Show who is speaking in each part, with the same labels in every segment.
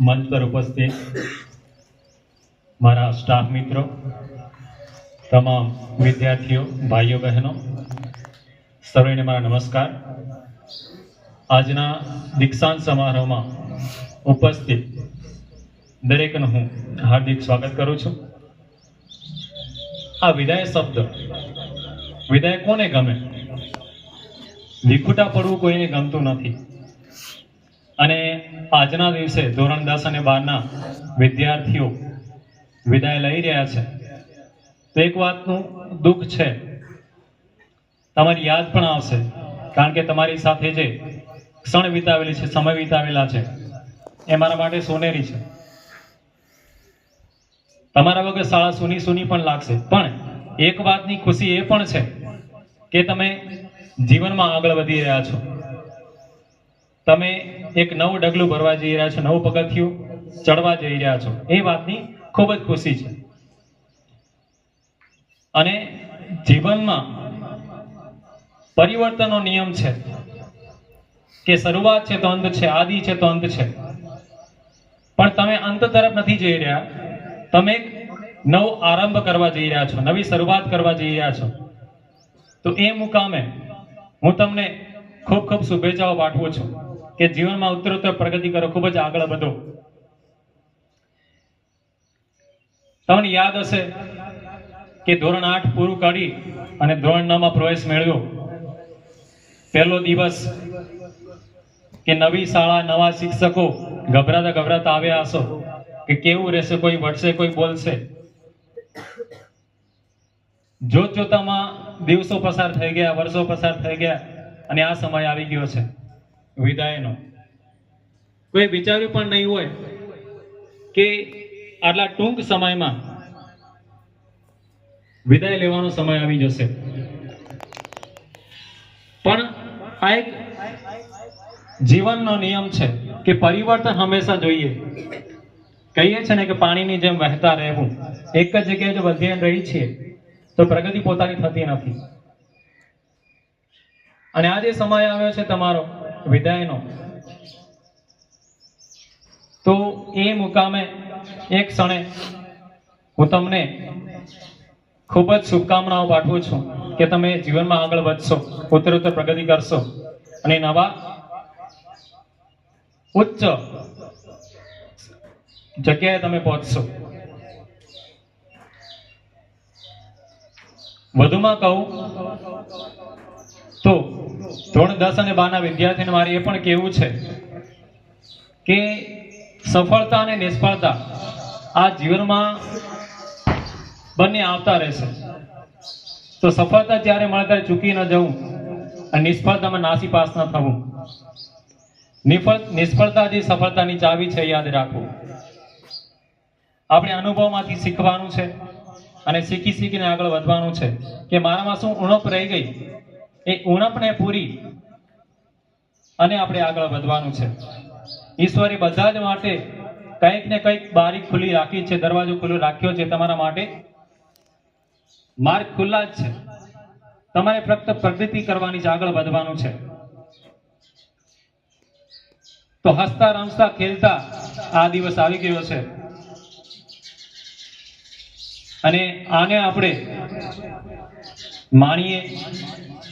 Speaker 1: મંચ પર ઉપસ્થિત મારા સ્ટાફ મિત્રો, તમામ વિદ્યાર્થીઓ, ભાઈઓ, બહેનો, સર્વેને મારા નમસ્કાર. આજના દીક્ષાંત સમારોહમાં ઉપસ્થિત દરેકનું હું હાર્દિક સ્વાગત કરું છું. આ વિદાય શબ્દ વિદાય કોને ગમે? વિખુટા પડવું કોઈને ગમતું નથી. અને આજના દિવસે ધોરણ દસ અને બારના વિદ્યાર્થીઓ વિદાય લઈ રહ્યા છે. તો એક વાતનું દુઃખ છે. તમારી યાદ પણ આવશે, કારણ કે તમારી સાથે જે ક્ષણ વિતાવેલી છે, સમય વિતાવેલા છે, એ મારા માટે સોનેરી છે. તમારા વગર શાળા સુની સુની પણ લાગશે. પણ એક વાતની ખુશી એ પણ છે કે તમે જીવનમાં આગળ વધી રહ્યા છો. તમે એક નવું ડગલું ભરવા જઈ રહ્યા છો, નવું પગથિયું ચડવા જઈ રહ્યા છો, એ વાતની ખૂબ જ ખુશી છે. અને જીવનમાં પરિવર્તનનો નિયમ છે કે શરૂઆત છે તો અંત છે, આદિ છે તો અંત છે. પણ તમે અંત તરફ નથી જઈ રહ્યા, તમે નવો આરંભ કરવા જઈ રહ્યા છો, નવી શરૂઆત કરવા જઈ રહ્યા છો. તો એ મુકામે હું તમને ખૂબ ખૂબ શુભેચ્છાઓ પાઠવું છું. કે જીવનમાં ઉત્તરોત્તર પ્રગતિ કરો, ખૂબ જ આગળ વધો. તમને યાદ હશે કે ધોરણ આઠ પૂરું કરી અને ધોરણ નવમાં પ્રવેશ મેળવ્યો. પહેલો દિવસ કે નવી શાળા, નવા શિક્ષકો ગભરાતા ગભરાતા આવ્યા હશો કે કેવું રહેશે, કોઈ વળશે, કોઈ બોલશે. જોત જોતામાં દિવસો પસાર થઈ ગયા, વર્ષો પસાર થઈ ગયા અને આ સમય આવી ગયો છે. વિદાયનો. કોઈ વિચાર્યું પણ નહીં હોય કે આટલા ટૂંક સમયમાં વિદાય લેવાનો સમય આવી જશે. પણ આ એક જીવનનો નિયમ છે કે પરિવર્તન હંમેશા જોઈએ. કહીએ છે ને કે પાણીની જેમ વહેતા રહેવું. એક જ જગ્યાએ જો વધીને રહી છીએ, તો પ્રગતિ પોતાની થતી નથી. અને આ જે સમય આવ્યો છે તમારો. વિદાયનો. તો એ મુકામે એક ક્ષણે હું તમને ખૂબ જ શુભકામનાઓ પાઠવું છું કે તમે જીવનમાં આગળ વધશો, ઉત્તરોત્તર પ્રગતિ કરશો અને નવા ઉચ્ચ જગ્યાએ તમે પહોંચશો. વધુમાં કહું તો ધોરણ દસ અને બારના વિદ્યાર્થીને મારે એ પણ કહેવું છે કે સફળતા અને નિષ્ફળતા આ જીવનમાં બંને આવતા રહેશે. તો સફળતા જ્યારે મળે ત્યારે ચૂકી ન જવું અને નિષ્ફળતામાં નાસી પાસ ન થવું. નિષ્ફળતા જે સફળતાની ચાવી છે યાદ રાખવું. આપણે અનુભવમાંથી શીખવાનું છે અને શીખી શીખીને આગળ વધવાનું છે કે મારામાં શું ઉણપ રહી ગઈ એ ઉણપને પૂરી અને આપણે આગળ વધવાનું છે. ઈશ્વરે બધા જ માટે કંઈક ને કંઈક બારી ખુલ્લી રાખી છે, દરવાજો ખુલ્લો રાખ્યો છે તમારા માટે. માર્ગ ખુલ્લા જ છે. તમારે ફક્ત પ્રગતિ કરવાની છે આગળ વધવાનું છે. તો હસતા, રમતા, ખેલતા આ દિવસ આવી ગયો છે. અને આને આપણે માણીએ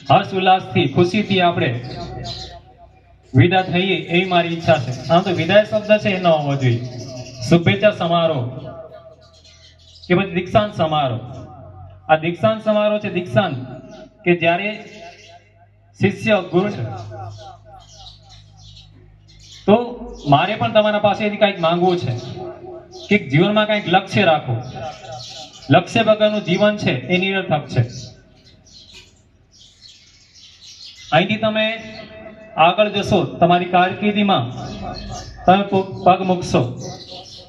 Speaker 1: હર્ષ ઉલ્લાસથી ખુશીથી આપણે વિદા થઈએ એવી મારી ઈચ્છા છે. આમ તો વિદાય શબ્દ છે એ ન હોવો જોઈએ. શુભેચ્છા સમારોહ કે પછી દીક્ષાંત સમારોહ. આ દીક્ષાંત સમારોહ છે, દીક્ષાંત કે જ્યારે શિષ્ય ગુરુ તો મારે પણ તમારા પાસેથી કંઈક માંગવું છે કે જીવનમાં કંઈક લક્ષ્ય રાખો. લક્ષ્ય વગરનું જીવન છે એ નિરર્થક છે. અહીંથી તમે આગળ જશો, તમારી કારકિર્દીમાં તમે પગ મૂકશો.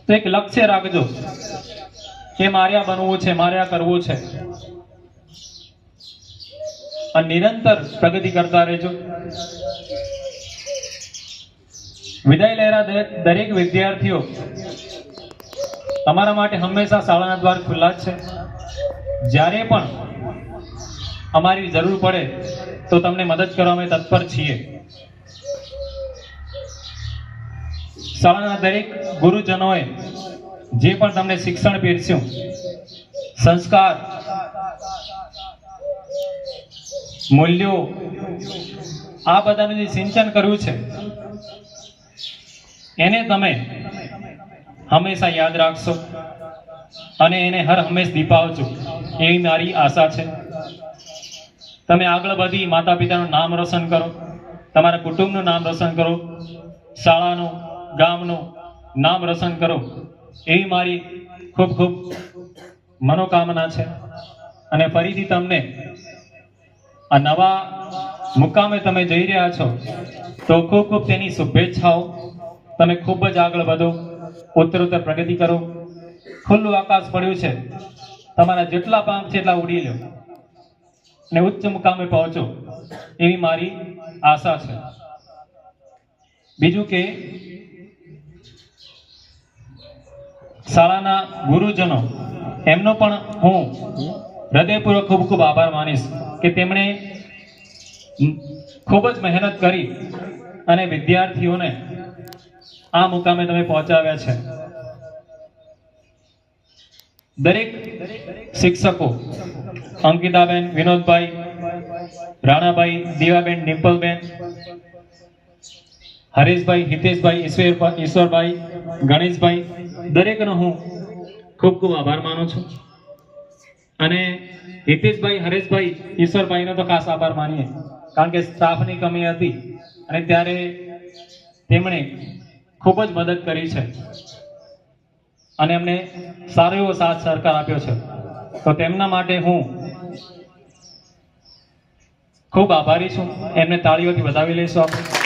Speaker 1: તો એક લક્ષ્ય રાખજો કે મારે આ બનવું છે, મારે આ કરવું છે. અને નિરંતર પ્રગતિ કરતા રહેજો. વિદાય લહેરા દરેક વિદ્યાર્થીઓ, તમારા માટે હંમેશા શાળાના દ્વાર ખુલ્લા જ છે. જ્યારે પણ અમારી જરૂર પડે તો તમને મદદ કરવા અમે તત્પર છીએ. શાળાના દરેક ગુરુજનોએ જે પણ તમને શિક્ષણ પીરસ્યું સંસ્કાર, મૂલ્યો, આ બધાનું જે સિંચન કર્યું છે, એને તમે હંમેશા યાદ રાખશો અને એને હર હંમેશ દીપાવજો. એવી મારી આશા છે. તમે આગળ વધી માતા પિતાનું નામ રોશન કરો. તમારા કુટુંબનું નામ રોશન કરો. શાળાનું, ગામનું નામ રોશન કરો. એવી મારી ખૂબ ખૂબ મનોકામના છે. અને ફરીથી તમને આ નવા મુકામે તમે જઈ રહ્યા છો, તો ખૂબ ખૂબ તેની શુભેચ્છાઓ. તમે ખૂબ જ આગળ વધો. ઉત્તરોત્તર પ્રગતિ કરો. ખુલ્લું આકાશ પડ્યું છે. તમારા જેટલા પાંખ છે એટલા ઉડી લો અને ઉચ્ચ મુકામે પહોંચો એવી મારી આશા છે. બીજું કે શાળાના ગુરુજનો, એમનો પણ હું હૃદયપૂર્વક ખૂબ ખૂબ આભાર માનીશ કે તેમણે ખૂબ જ મહેનત કરી અને વિદ્યાર્થીઓને આ મુકામે તમે પહોંચાવ્યા છે. દરેક શિક્ષકો, અંકિતાબેન, વિનોદભાઈ, રાણાભાઈ, દીવાબેન, ડિમ્પલબેન, હરેશભાઈ, હિતેશભાઈ, ઈશ્વર, ઈશ્વરભાઈ, ગણેશભાઈ, દરેકનો હું ખૂબ ખૂબ આભાર માનું છું. અને હિતેશભાઈ, હરેશભાઈ, ઈશ્વરભાઈનો તો ખાસ આભાર માનીએ, કારણ કે સ્ટાફની કમી હતી અને ત્યારે તેમણે ખૂબ જ મદદ કરી છે. અને એમને સારો એવો સાથ સહકાર આપ્યો છે. તો તેમના માટે હું ખૂબ આભારી છું. એમને તાળીઓથી વધાવી લઈશું આપણે.